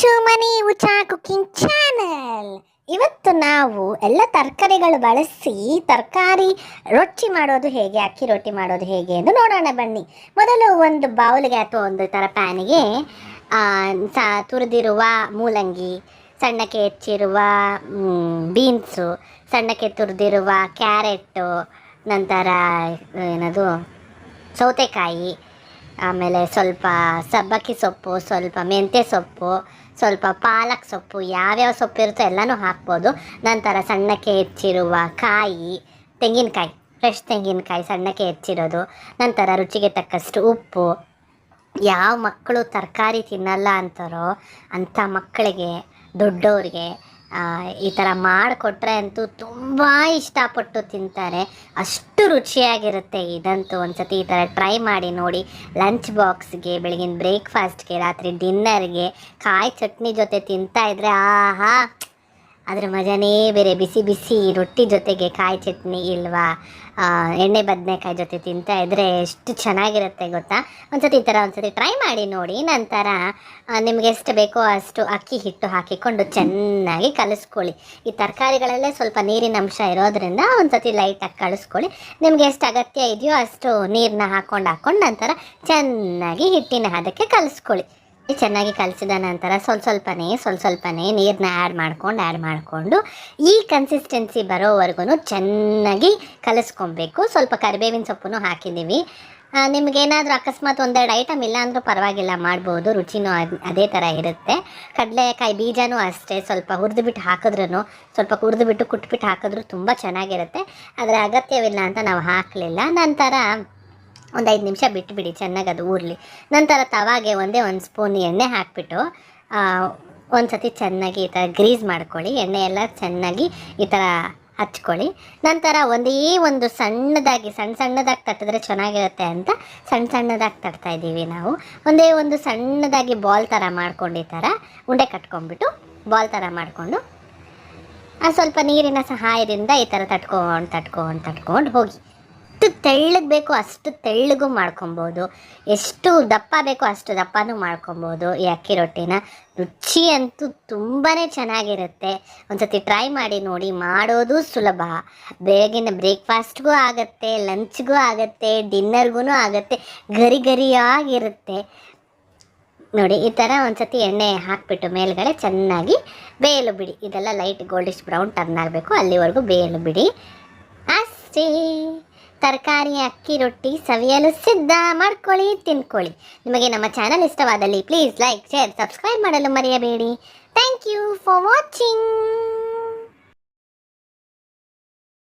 ಹುಚ್ಚು ಮನಿ ಉಚಾ cooking channel. ಇವತ್ತು ನಾವು ಎಲ್ಲ ತರಕಾರಿಗಳು ಬಳಸಿ ತರಕಾರಿ ರೊಟ್ಟಿ ಮಾಡೋದು ಹೇಗೆ, ಅಕ್ಕಿ ರೊಟ್ಟಿ ಮಾಡೋದು ಹೇಗೆ ಎಂದು ನೋಡೋಣ ಬನ್ನಿ. ಮೊದಲು ಒಂದು ಬೌಲ್ಗೆ ಅಥವಾ ಒಂದು ಥರ ಪ್ಯಾನಿಗೆ ಸ, ತುರಿದಿರುವ ಮೂಲಂಗಿ, ಸಣ್ಣಕ್ಕೆ ಹೆಚ್ಚಿರುವ ಬೀನ್ಸು, ಸಣ್ಣಕ್ಕೆ ತುರಿದಿರುವ ಕ್ಯಾರೆಟು ನಂತರ, ಏನದು, ಸೌತೆಕಾಯಿ ಆಮೇಲೆ ಸ್ವಲ್ಪ ಸಬ್ಬಕ್ಕಿ ಸೊಪ್ಪು, ಸ್ವಲ್ಪ ಮೆಂತ್ಯ ಸೊಪ್ಪು, ಸ್ವಲ್ಪ ಪಾಲಕ್ ಸೊಪ್ಪು, ಯಾವ್ಯಾವ ಸೊಪ್ಪು ಇರುತ್ತೋ ಎಲ್ಲನೂ ಹಾಕ್ಬೋದು. ನಂತರ ಸಣ್ಣಕ್ಕೆ ಹೆಚ್ಚಿರುವ ಕಾಯಿ, ತೆಂಗಿನಕಾಯಿ ಫ್ರೆಶ್ ತೆಂಗಿನಕಾಯಿ ಸಣ್ಣಕ್ಕೆ ಹೆಚ್ಚಿರೋದು. ನಂತರ ರುಚಿಗೆ ತಕ್ಕಷ್ಟು ಉಪ್ಪು. ಯಾವ ಮಕ್ಕಳು ತರಕಾರಿ ತಿನ್ನಲ್ಲ ಅಂತಾರೋ ಅಂಥ ಮಕ್ಕಳಿಗೆ ದೊಡ್ಡವ್ರಿಗೆ ಈ ಥರ ಮಾಡಿಕೊಟ್ರೆ ಅಂತೂ ತುಂಬ ಇಷ್ಟಪಟ್ಟು ತಿಂತಾರೆ. ಅಷ್ಟು ರುಚಿಯಾಗಿರುತ್ತೆ ಇದಂತೂ ಒಂದ್ಸತಿ ಈ ಥರ ಟ್ರೈ ಮಾಡಿ ನೋಡಿ. ಲಂಚ್ ಬಾಕ್ಸ್ಗೆ, ಬೆಳಗಿನ ಬ್ರೇಕ್ಫಾಸ್ಟ್ಗೆ, ರಾತ್ರಿ ಡಿನ್ನರ್ಗೆ, ಕಾಯಿ ಚಟ್ನಿ ಜೊತೆ ತಿಂತಾ ಇದ್ರೆ ಆಹಾ ಅದ್ರ ಮಜಾನೇ ಬೇರೆ, ಬಿಸಿ ಬಿಸಿ ರೊಟ್ಟಿ ಜೊತೆಗೆ ಕಾಯಿ ಚಟ್ನಿ ಇಲ್ವಾ? ಎಣ್ಣೆ ಬದನೆಕಾಯಿ ಜೊತೆ ತಿಂತಾ ಇದ್ರೆ ಎಷ್ಟು ಚೆನ್ನಾಗಿರುತ್ತೆ ಗೊತ್ತಾ? ಒಂದ್ಸತಿ ಈ ಥರ ಒಂದ್ಸತಿ ಟ್ರೈ ಮಾಡಿ ನೋಡಿ. ನಂತರ ನಿಮಗೆ ಎಷ್ಟು ಬೇಕೋ ಅಷ್ಟು ಅಕ್ಕಿ ಹಿಟ್ಟು ಹಾಕಿಕೊಂಡು ಚೆನ್ನಾಗಿ ಕಲಿಸ್ಕೊಳ್ಳಿ. ಈ ತರಕಾರಿಗಳಲ್ಲೇ ಸ್ವಲ್ಪ ನೀರಿನ ಅಂಶ ಇರೋದ್ರಿಂದ ಒಂದ್ಸತಿ ಲೈಟಾಗಿ ಕಳಿಸ್ಕೊಳ್ಳಿ ನಿಮ್ಗೆ ಎಷ್ಟು ಅಗತ್ಯ ಇದೆಯೋ ಅಷ್ಟು ನೀರನ್ನ ಹಾಕ್ಕೊಂಡು ಹಾಕ್ಕೊಂಡು ನಂತರ ಚೆನ್ನಾಗಿ ಹಿಟ್ಟಿನ ಅದಕ್ಕೆ ಕಲಿಸ್ಕೊಳ್ಳಿ. ಚೆನ್ನಾಗಿ ಕಲಸಿದ ನಂತರ ಸ್ವಲ್ಪ ಸ್ವಲ್ಪನೇ ಸ್ವಲ್ಪ ಸ್ವಲ್ಪನೇ ನೀರನ್ನ ಆ್ಯಡ್ ಮಾಡ್ಕೊಂಡು ಆ್ಯಡ್ ಮಾಡಿಕೊಂಡು ಈ ಕನ್ಸಿಸ್ಟೆನ್ಸಿ ಬರೋವರೆಗೂ ಚೆನ್ನಾಗಿ ಕಲಿಸ್ಕೊಬೇಕು. ಸ್ವಲ್ಪ ಕರಿಬೇವಿನ ಸೊಪ್ಪನ್ನು ಹಾಕಿದ್ದೀವಿ. ನಿಮಗೇನಾದರೂ ಅಕಸ್ಮಾತ್ ಒಂದೆರಡು ಐಟಮ್ ಇಲ್ಲ ಅಂದರೂ ಪರವಾಗಿಲ್ಲ, ಮಾಡ್ಬೋದು. ರುಚಿನೂ ಅದ್- ಥರ ಇರುತ್ತೆ. ಕಡಲೆಕಾಯಿ ಬೀಜನೂ ಅಷ್ಟೇ. ಸ್ವಲ್ಪ ಹುರಿದುಬಿಟ್ಟು ಹಾಕಿದ್ರೂ ಸ್ವಲ್ಪ ಹುರಿದುಬಿಟ್ಟು ಕುಟ್ಬಿಟ್ಟು ಹಾಕಿದ್ರೂ ತುಂಬ ಚೆನ್ನಾಗಿರುತ್ತೆ. ಅದರ ಅಗತ್ಯವಿಲ್ಲ ಅಂತ ನಾವು ಹಾಕಲಿಲ್ಲ. ನಂತರ ಒಂದು ಐದು ನಿಮಿಷ ಬಿಟ್ಟುಬಿಡಿ ಚೆನ್ನಾಗಿ ಅದು ಊರಲಿ. ನಂತರ ತವಾಗೆ ಒಂದೇ ಒಂದು ಸ್ಪೂನ್ ಎಣ್ಣೆ ಹಾಕಿಬಿಟ್ಟು ಒಂದು ಸತಿ ಚೆನ್ನಾಗಿ ಈ ಥರ ಗ್ರೀಸ್ ಮಾಡ್ಕೊಳ್ಳಿ, ಎಣ್ಣೆ ಎಲ್ಲ ಚೆನ್ನಾಗಿ ಈ ಥರ ಹಚ್ಕೊಳ್ಳಿ. ನಂತರ ಒಂದೇ ಒಂದು ಸಣ್ಣದಾಗಿ ಸಣ್ಣ ಸಣ್ಣದಾಗಿ ತಟ್ಟಿದ್ರೆ ಚೆನ್ನಾಗಿರುತ್ತೆ ಅಂತ ಸಣ್ಣ ಸಣ್ಣದಾಗಿ ತಟ್ತಾ ಇದ್ದೀವಿ ನಾವು. ಒಂದೇ ಒಂದು ಸಣ್ಣದಾಗಿ ಬಾಲ್ ಥರ ಮಾಡ್ಕೊಂಡು ಈ ಥರ ಉಂಡೆ ಕಟ್ಕೊಂಡ್ಬಿಟ್ಟು ಬಾಲ್ ಥರ ಮಾಡಿಕೊಂಡು ಸ್ವಲ್ಪ ನೀರಿನ ಸಹಾಯದಿಂದ ಈ ಥರ ತಟ್ಕೊಂಡು ತಟ್ಕೊಂಡು ತಟ್ಕೊಂಡು ಹೋಗಿ. ಎಷ್ಟು ತೆಳ್ಳಗೆ ಬೇಕೋ, ಅಷ್ಟು ತೆಳ್ಳಗೂ ಮಾಡ್ಕೊಬೋದು. ಎಷ್ಟು ದಪ್ಪ ಬೇಕೋ, ಅಷ್ಟು ದಪ್ಪನೂ ಮಾಡ್ಕೊಬೋದು ಈ ಅಕ್ಕಿ ರೊಟ್ಟಿನ. ರುಚಿ ಅಂತೂ ತುಂಬಾ ಚೆನ್ನಾಗಿರುತ್ತೆ. ಒಂದ್ಸತಿ ಟ್ರೈ ಮಾಡಿ ನೋಡಿ, ಮಾಡೋದು ಸುಲಭ. ಬೆಳಗಿನ ಬ್ರೇಕ್ಫಾಸ್ಟ್ಗೂ ಆಗುತ್ತೆ ಲಂಚ್ಗೂ ಆಗುತ್ತೆ ಡಿನ್ನರ್ಗೂ ಆಗುತ್ತೆ, ಗರಿ ಗರಿಯಾಗಿರುತ್ತೆ. ನೋಡಿ, ಈ ಥರ ಒಂದ್ಸತಿ ಎಣ್ಣೆ ಹಾಕಿಬಿಟ್ಟು ಮೇಲುಗಡೆ ಚೆನ್ನಾಗಿ ಬೇಯಲು ಬಿಡಿ. ಇದೆಲ್ಲ ಲೈಟ್ ಗೋಲ್ಡಿಶ್ ಬ್ರೌನ್ ಟರ್ನ್ ಆಗಬೇಕು ಅಲ್ಲಿವರೆಗೂ ಬೇಯಲು ಬಿಡಿ. ಅಷ್ಟೇ. ತರಕಾರಿ, ಅಕ್ಕಿ, ರೊಟ್ಟಿ, ಸವಿಯಲು ಸಿದ್ಧ. ಮಾಡ್ಕೊಳ್ಳಿ, ತಿನ್ಕೊಳ್ಳಿ. ನಿಮಗೆ ನಮ್ಮ ಚಾನಲ್ ಇಷ್ಟವಾದಲ್ಲಿ ಪ್ಲೀಸ್ ಲೈಕ್ ಶೇರ್ ಸಬ್ಸ್ಕ್ರೈಬ್ ಮಾಡಲು ಮರೆಯಬೇಡಿ. Thank you for watching